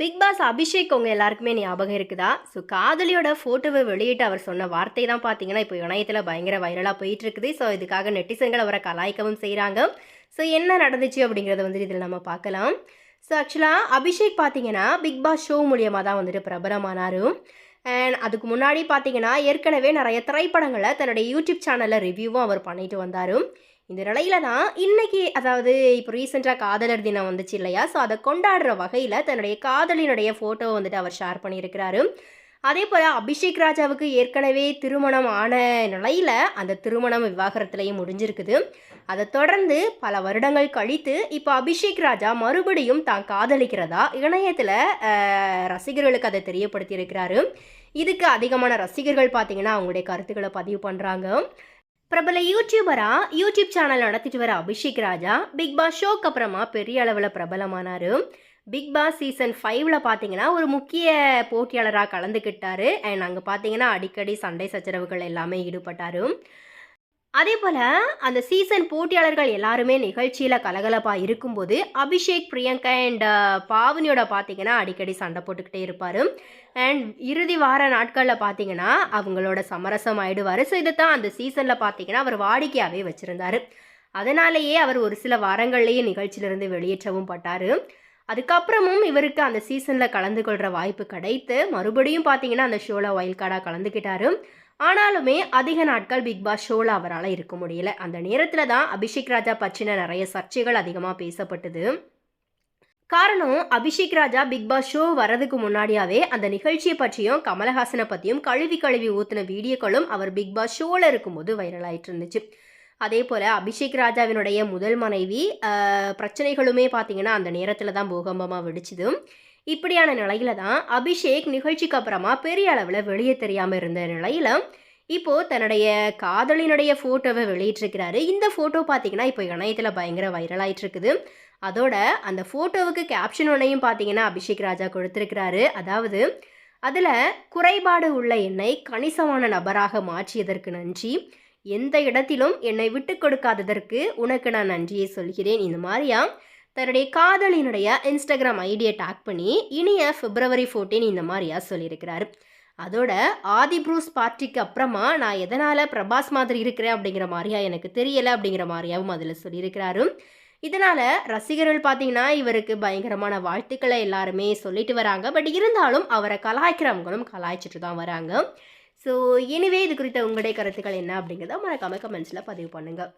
Big pass Abhishek உங்க எல்லாருக்குமே ஞாபகம் இருக்குதா? ஸோ காதலியோட ஃபோட்டோவை வெளியிட்டு அவர் சொன்ன வார்த்தை தான் பார்த்தீங்கன்னா இப்போ இணையத்தில் பயங்கர வைரலாக போயிட்டு இருக்குது ஸோ இதுக்காக நெட்டிசன்கள் அவரை கலாய்க்கவும் செய்கிறாங்க ஸோ என்ன நடந்துச்சு அப்படிங்கிறத வந்துட்டு இதில் நம்ம பார்க்கலாம். ஸோ ஆக்சுவலாக அபிஷேக் பார்த்தீங்கன்னா பிக் பாஸ் ஷோ மூலியமாக தான் வந்துட்டு பிரபலமானார். அண்ட் அதுக்கு முன்னாடி பார்த்தீங்கன்னா ஏற்கனவே நிறைய திரைப்படங்களை தன்னுடைய யூடியூப் சேனலில் ரிவ்யூவும் அவர் பண்ணிட்டு வந்தார். இந்த நிலையில தான் இன்னைக்கு அதாவது இப்போ ரீசெண்டாக காதலர் தினம் வந்துச்சு இல்லையா? ஸோ அதை கொண்டாடுற வகையில் தன்னுடைய காதலினுடைய ஃபோட்டோவை வந்துட்டு அவர் ஷேர் பண்ணியிருக்கிறாரு. அதே போல் அபிஷேக் ராஜாவுக்கு ஏற்கனவே திருமணம் ஆன நிலையில் அந்த திருமணம் விவாகரத்துலேயும் முடிஞ்சிருக்குது. அதை தொடர்ந்து பல வருடங்கள் கழித்து இப்போ அபிஷேக் ராஜா மறுபடியும் தான் காதலிக்கிறதா? இணையத்தில் ரசிகர்களுக்கு அதை தெரியப்படுத்தியிருக்கிறாரு. இதுக்கு அதிகமான ரசிகர்கள் பார்த்தீங்கன்னா அவங்களுடைய கருத்துக்களை பதிவு பண்ணுறாங்க பிரபல யூடியூபரா யூடியூப் சேனல் நடத்திட்டு வர அபிஷேக் ராஜா பிக் பாஸ் ஷோக்கு அப்புறமா பெரிய அளவில் பிரபலமானார். பிக் பாஸ் சீசன் ஃபைவ்ல பார்த்தீங்கன்னா ஒரு முக்கிய போட்டியாளராக கலந்துக்கிட்டாரு அண்ட் அங்கே பார்த்தீங்கன்னா அடிக்கடி சண்டை சச்சரவுகள் எல்லாமே ஈடுபட்டார். அதே போல் அந்த சீசன் போட்டியாளர்கள் எல்லாருமே நிகழ்ச்சியில் கலகலப்பாக இருக்கும்போது அபிஷேக் பிரியங்கா அண்ட் பாவனியோட பார்த்தீங்கன்னா அடிக்கடி சண்டை போட்டுக்கிட்டே இருப்பார். அண்ட் இறுதி வார நாட்களில் பார்த்தீங்கன்னா அவங்களோட சமரசம் ஆயிடுவார். ஸோ இதை தான் அந்த சீசனில் பார்த்தீங்கன்னா அவர் வாடிக்கையாகவே வச்சுருந்தார். அதனாலேயே அவர் ஒரு சில வாரங்கள்லேயே நிகழ்ச்சியிலிருந்து வெளியேற்றவும் பட்டார். அதுக்கப்புறமும் இவருக்கு அந்த சீசனில் கலந்து கொள்கிற வாய்ப்பு கிடைத்து மறுபடியும் பார்த்தீங்கன்னா அந்த ஷோவில் வைல்ட் கார்டாக கலந்துக்கிட்டாரு ஆனாலுமே அதிக நாட்கள் பிக் பாஸ் ஷோவில் அவரால் இருக்க முடியல. அந்த நேரத்தில் தான் அபிஷேக் ராஜா பற்றின நிறைய சர்ச்சைகள் அதிகமாக பேசப்பட்டது. காரணம் Abhishek Raja Bigg Boss show வரதுக்கு முன்னாடியாவே அந்த நிகழ்ச்சியை பற்றியும் கமலஹாசனை பற்றியும் கழுவி கழுவி ஊற்றின வீடியோக்களும் அவர் பிக் பாஸ் ஷோவில் இருக்கும்போது வைரல் ஆயிட்டு இருந்துச்சு. அதே போல் அபிஷேக் ராஜாவினுடைய முதல் மனைவி பிரச்சனைகளுமே பார்த்தீங்கன்னா அந்த நேரத்தில் தான் பூகம்பமாக வெடிச்சுது. இப்படியான நிலையில தான் அபிஷேக் நிகழ்ச்சிக்கு அப்புறமா பெரிய அளவில் வெளியே தெரியாமல் இருந்த நிலையில் இப்போது தன்னுடைய காதலினுடைய ஃபோட்டோவை வெளியிட்டிருக்கிறாரு. இந்த ஃபோட்டோ பார்த்தீங்கன்னா இப்போ இணையத்தில் பயங்கர வைரல் இருக்குது அதோட அந்த ஃபோட்டோவுக்கு கேப்ஷன் ஒன்றையும் பார்த்தீங்கன்னா அபிஷேக் ராஜா கொடுத்துருக்கிறாரு. அதாவது அதில் குறைபாடு உள்ள என்னை கணிசமான நபராக மாற்றியதற்கு நன்றி. எந்த இடத்திலும் என்னை விட்டு கொடுக்காததற்கு உனக்கு நான் நன்றியை சொல்கிறேன். இந்த மாதிரியா? தன்னுடைய காதலினுடைய இன்ஸ்டாகிராம் ஐடியை டாக் பண்ணி இனிய பிப்ரவரி ஃபோர்டீன் இந்த மாதிரியா சொல்லியிருக்கிறாரு. அதோட ஆதி ப்ரூஸ் பார்ட்டிக்கு அப்புறமா நான் எதனால் பிரபாஸ் மாதிரி இருக்கிறேன் அப்படிங்கிற மாதிரியா எனக்கு தெரியலை அப்படிங்கிற மாதிரியாவும் அதில் சொல்லியிருக்கிறாரு. இதனால் ரசிகர்கள் பார்த்தீங்கன்னா இவருக்கு பயங்கரமான வாழ்த்துக்களை எல்லாருமே சொல்லிட்டு வராங்க. பட் இருந்தாலும் அவரை கலாய்க்கிறவங்களும் கலாய்ச்சிட்டு தான் வராங்க. ஸோ எனிவே இது குறித்த உங்களுடைய கருத்துக்கள் என்ன அப்படிங்கிறத மறக்காமல் கமெண்ட்ஸில் பதிவு பண்ணுங்கள்